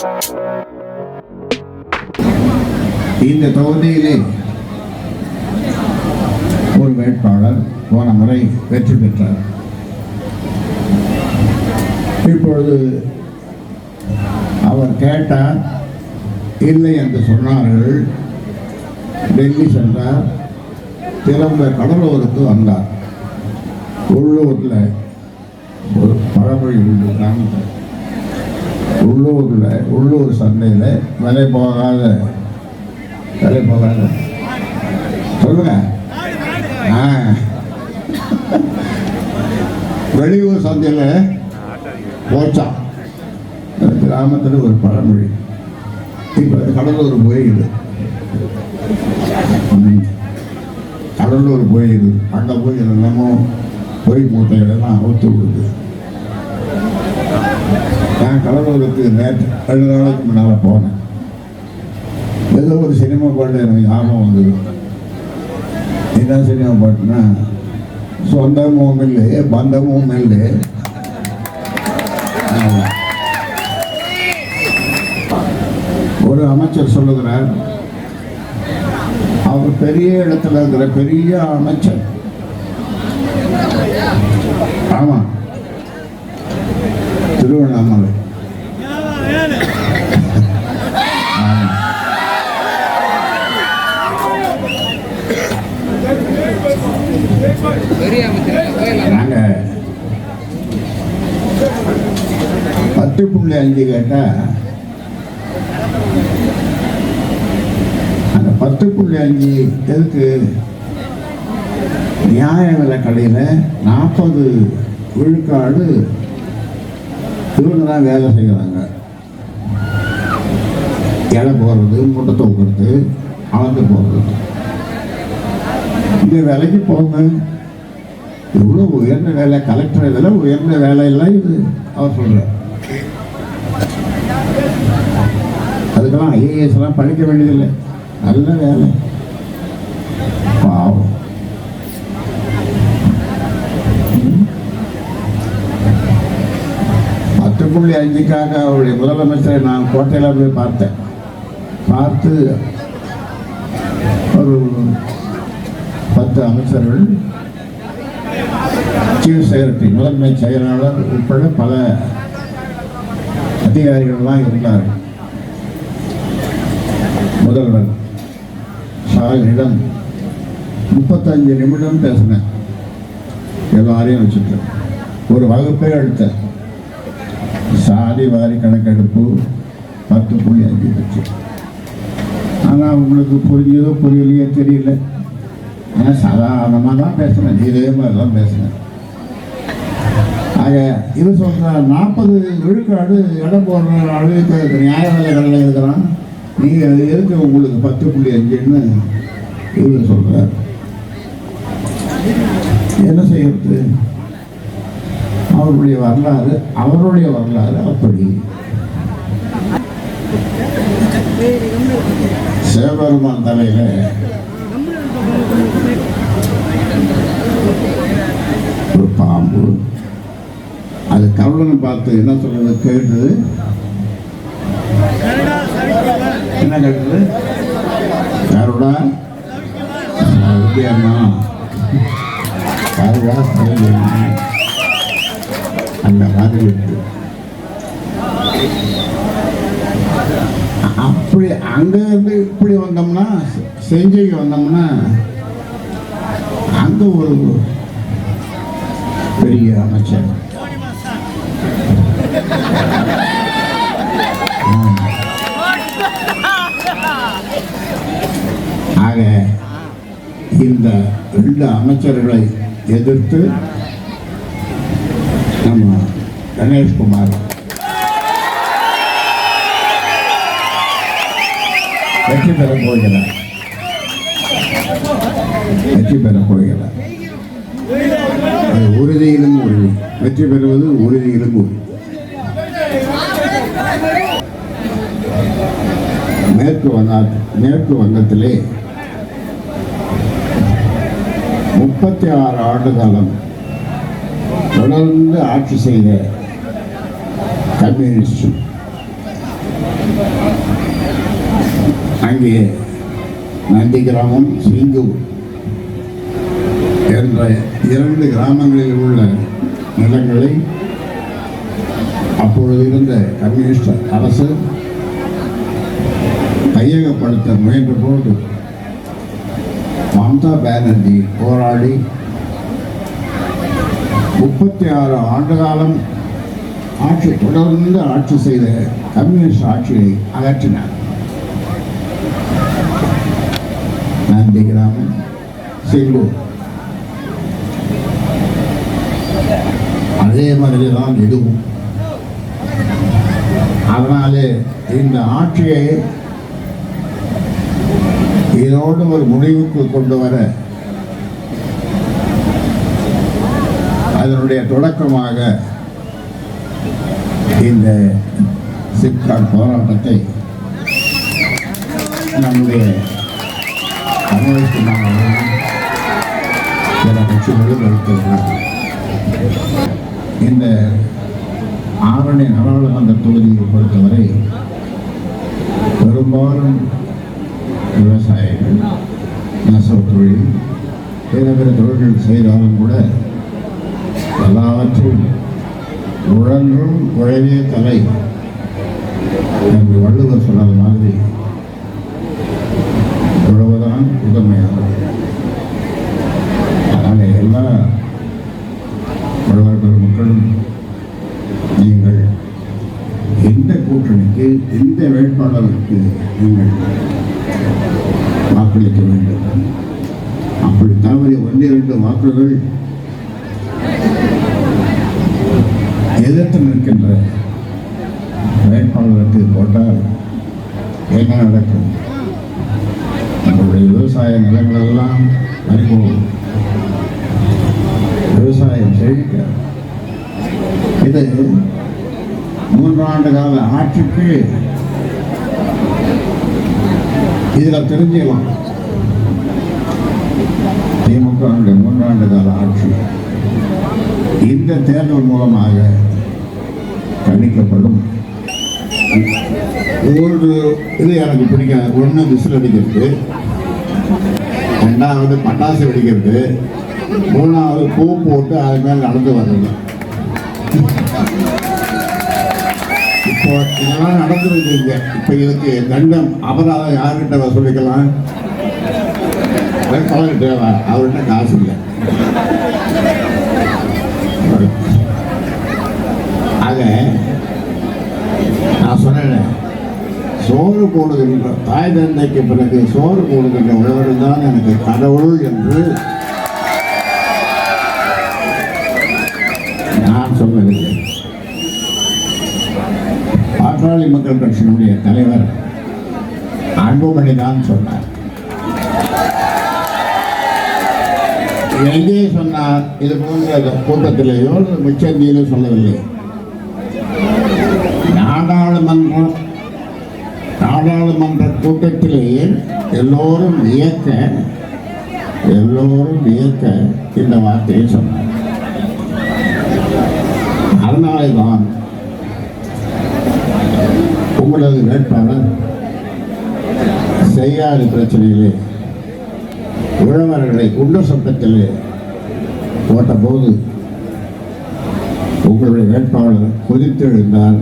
இந்த தொகுதியிலே ஒரு வேட்பாளர் போன முறை வெற்றி பெற்றார். இப்பொழுது அவர் கேட்டார் இல்லை என்று சொன்னார்கள். டெல்லி சென்றார். திரும்ப கடலூருக்கு வந்தார். உள்ளூரில் ஒரு பழமொழி உண்டு கிராமத்தில். உள்ளூரில் உள்ளூர் சந்தையில் விலை போகாத விலை போகாத. சொல்லுங்க. ஆ. வெளியூர் சந்தையில் போச்சான் கிராமத்தில் ஒரு பழமொழி. இப்போ கடலூர் போயிடுது. கடலூர் போயிடுது. அங்கே போய் என்னமோ பொய் மூட்டைகளெல்லாம் அவுத்து விடுது. நான் கடலூருக்கு நேற்று ரெண்டு நாளைக்கு முன்னால் போனேன். ஏதோ ஒரு சினிமா பாட்டு எனக்கு ஞாபகம் வந்தது. என்ன சினிமா பாட்டுனா சொந்தமும் இல்லை பந்தமும் இல்லை. ஒரு அமைச்சர் சொல்லுகிறார் அவர் பெரிய இடத்துல இருக்கிற பெரிய அமைச்சர். ஆமா. திருவண்ணாமலை. நாங்கள் பத்து புள்ளி அஞ்சு கேட்டா அந்த பத்து புள்ளி அஞ்சு எதுக்கு? நியாய விலை கடையில் நாற்பது விழுக்காடு இவங்க தான் வேலை செய்கிறாங்க இலை போடுறது முட்டை தூக்குறது அளந்து போடுறது இந்த வேலைக்கு போங்க. இவ்வளோ உயர்ந்த வேலை கலெக்டர் இதெல்லாம் உயர்ந்த வேலையெல்லாம் இது அவர் சொல்கிறார் அதுக்கெல்லாம் ஐஏஎஸ் எல்லாம் படிக்க வேண்டியதில்லை. நல்ல வேலை. பாவம். பத்து புள்ளி அஞ்சுக்காக அவருடைய முதலமைச்சரை நான் கோட்டையில் போய் பார்த்தேன். பார்த்து ஒரு பத்து அமைச்சர்கள். சீஃப் செக்ரட்டரி முதன்மை செயலாளர் உட்பட பல அதிகாரிகள்லாம் இருந்தார்கள். முதல்வர் ஸ்டாலினிடம் முப்பத்தஞ்சு நிமிடம் பேசினேன். எல்லாரையும் வச்சுட்டு. ஒரு வகுப்பே எடுத்தேன் சாதி வாரி கணக்கெடுப்பு பத்து புள்ளி அஞ்சு லட்சம். ஆனால் உங்களுக்கு புரிஞ்சதோ புரியலையோ தெரியல. ஆனால் சாதாரணமாக தான் பேசுனேன் இதே மாதிரி தான் பேசுனேன் ஆக இது சொல்கிறார் நாற்பது விழுக்காடு இடம் போடுற அளவுக்கு நியாய விலை கடையில் இருக்கிறான் நீங்கள் அது எதுக்கு உங்களுக்கு பத்து புள்ளி அஞ்சுன்னு இவர் சொல்கிறார் என்ன செய்யறது? அவருடைய வரலாறு அவருடைய வரலாறு அப்படி. சிவபெருமான் தலையில ஒரு பாம்பு. அது கருடனை பார்த்து என்ன சொல்றது கேட்டது? என்ன கேட்டது? கருடா? சௌக்கியமா? கருடா சௌக்கியமா? அந்த மாதிரி அப்படி அங்கேருந்து இப்படி வந்தோம்னா செஞ்சிக்கு வந்தோம்னா அங்கே ஒரு பெரிய அமைச்சர். ஆக இந்த ரெண்டு அமைச்சர்களை எதிர்த்து நம்ம கணேஷ்குமார் வெற்றி பெற போகிறார் வெற்றி பெற போகிறார் உறுதியிலும் உறுதி. வெற்றி பெறுவது உறுதியிலும் உறுதி. மேற்கு வங்க மேற்கு வங்கத்திலே முப்பத்தி ஆறு ஆண்டு காலம் தொடர்ந்து ஆட்சி செய்த கம்யூனிஸ்ட் அங்கே நந்தி கிராமம் சிங்கூர் என்ற இரண்டு கிராமங்களில் உள்ள நிலங்களை அப்பொழுது இருந்த கம்யூனிஸ்ட் அரசு கையகப்படுத்த முயன்ற போது மம்தா பானர்ஜி போராடி முப்பத்தி ஆறு ஆண்டு காலம் ஆட்சி தொடர்ந்து ஆட்சி செய்த கம்யூனிஸ்ட் ஆட்சியை அகற்றினார். நந்தி கிராமம் அதே மாதிரி தான் இதுவும் அதனாலே இந்த ஆட்சியை இதோடு ஒரு முடிவுக்கு கொண்டு வர அதனுடைய தொடக்கமாக இந்த சிப்காட் போராட்டத்தை நம்முடைய இந்த ஆரணி நாடாளுமன்ற தொகுதியை பொறுத்தவரை பெரும்பாலும் விவசாயிகள் நெசவு தொழில் பிற பிற தொழில்கள் செய்தாலும் கூட எல்லாவற்றும் உழன்றும் குழவே தலை என்று வள்ளுவர் சொன்னது மாதிரி தான் முதன்மையானது அதனால் எல்லா உழவர் பெருமக்களும் நீங்கள் எந்த கூட்டணிக்கு எந்த வேட்பாளருக்கு நீங்கள் வாக்களிக்க வேண்டும்? அப்படி தவறி ஒன்றிரண்டு வாக்குகள் எதிர்த்து நிற்கின்ற வேட்பாளருக்கு போட்டால் என்ன நடக்கும்? நம்முடைய விவசாய நிலங்களெல்லாம் அறிமுகம் விவசாயம் செழிக்க. இது மூன்றாண்டு கால ஆட்சிக்கு இதில் தெரிஞ்சுக்கலாம். திமுக மூன்றாண்டு கால ஆட்சி. இந்த தேர்தல் மூலமாக கணிக்கப்படும் ஒரு இது எனக்கு பிடிக்காது. ஒன்று விசில் அடிக்கிறது. ரெண்டாவது பட்டாசு வெடிக்கிறது. மூணாவது பூ போட்டு அது மேல் நடந்து வர்றது. இப்போ இதெல்லாம் நடந்துருக்கு இப்போ இதுக்கு தண்டம் அபராதம் யார்கிட்ட வசூலிக்கலாம்? வேட்பாளர்கிட்ட அவர்கிட்ட காசு இல்லை. ஆக நான் சொன்னேன் சோறு போடுகின்ற தாய் தந்தைக்கு பிறகு சோறு போடுகின்ற உழவர் தான் எனக்கு கடவுள் என்று நான் சொல்லவில்லை. பாட்டாளி மக்கள் கட்சியினுடைய தலைவர் அன்புமணி தான் சொன்னார். எங்கே சொன்னார்? இது போன்ற கூட்டத்திலேயோ மிச்சந்தியிலோ சொல்லவில்லை. நாடாளுமன்றம் நாடாளுமன்ற கூட்டத்திலேயே எல்லோரும் வியக்க எல்லோரும் வியக்க இந்த வார்த்தையை சொன்னார். அதனாலே தான் உங்களது வேட்பாளர் செய்யாறு பிரச்சனையிலே உழவர்களை குண்ட சட்டத்திலே போட்டபோது உங்களுடைய வேட்பாளர் கொதித்தெழுந்தால்